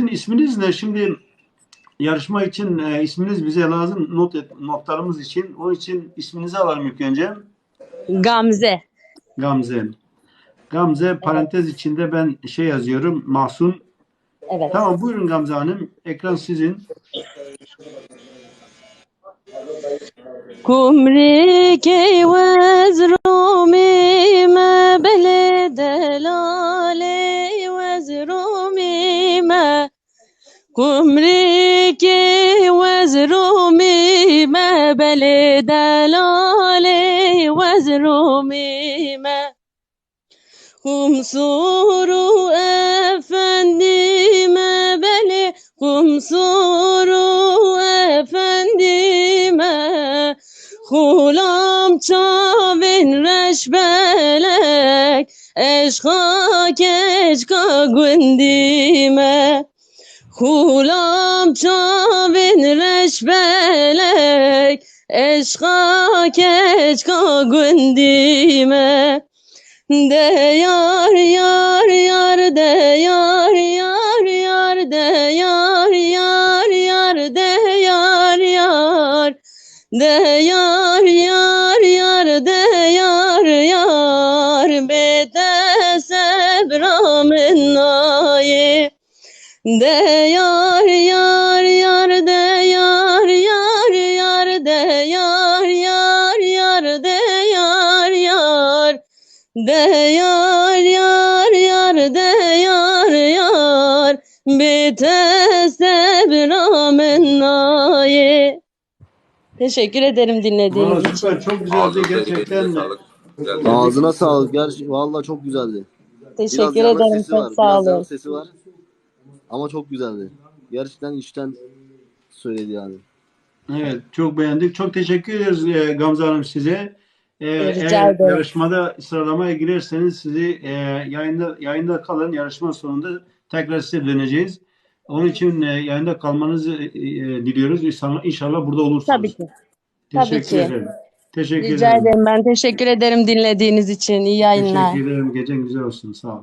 sizin isminizle şimdi yarışma için e, isminiz bize lazım not et, notlarımız için. Onun için isminizi alalım ilk önce. Gamze. Gamze. Gamze parantez içinde ben şey yazıyorum. Mahsun. Evet. Tamam buyurun Gamze Hanım. Ekran sizin. Kumri keyvez كمرك وزرومي ما بلد لالي وزرومي ما قم سوروا أفندي ما بلي قم سوروا أفندي ما خولام چاوین رش بلک عشقا کشکا گندیمه Kulab çavin reşbelek Eşka keçka gündime De yar yar yar de yar yar yar de yar yar yar de yar yar. De yar de yar yar yar de yar yar yar de yar yar yar de yar yar de yar yar yar de yar yar bite sebramen naye Teşekkür ederim dinlediğiniz için. süper. Çok güzeldi gerçekten. elinize sağlık. Ağzına sağlık. Gerçi vallahi çok güzeldi. Teşekkür Biraz ederim çok sağ olun. sesi var. Ama çok güzeldi. Gerçekten içten söyledi yani. Evet, çok beğendik. Çok teşekkür ederiz e, Gamze Hanım size. E, Rica eğer ederim. yarışmada sıralamaya girerseniz sizi e, yayında yayında kalın. Yarışma sonunda tekrar size döneceğiz. Onun için e, yayında kalmanızı e, e, diliyoruz. İnşallah, inşallah burada olursunuz. Tabii ki. tabii Teşekkür ki. ederim. Teşekkür Rica ederim. ederim. Ben teşekkür ederim dinlediğiniz için. İyi yayınlar. Teşekkür ederim. Gecen güzel olsun. Sağ ol.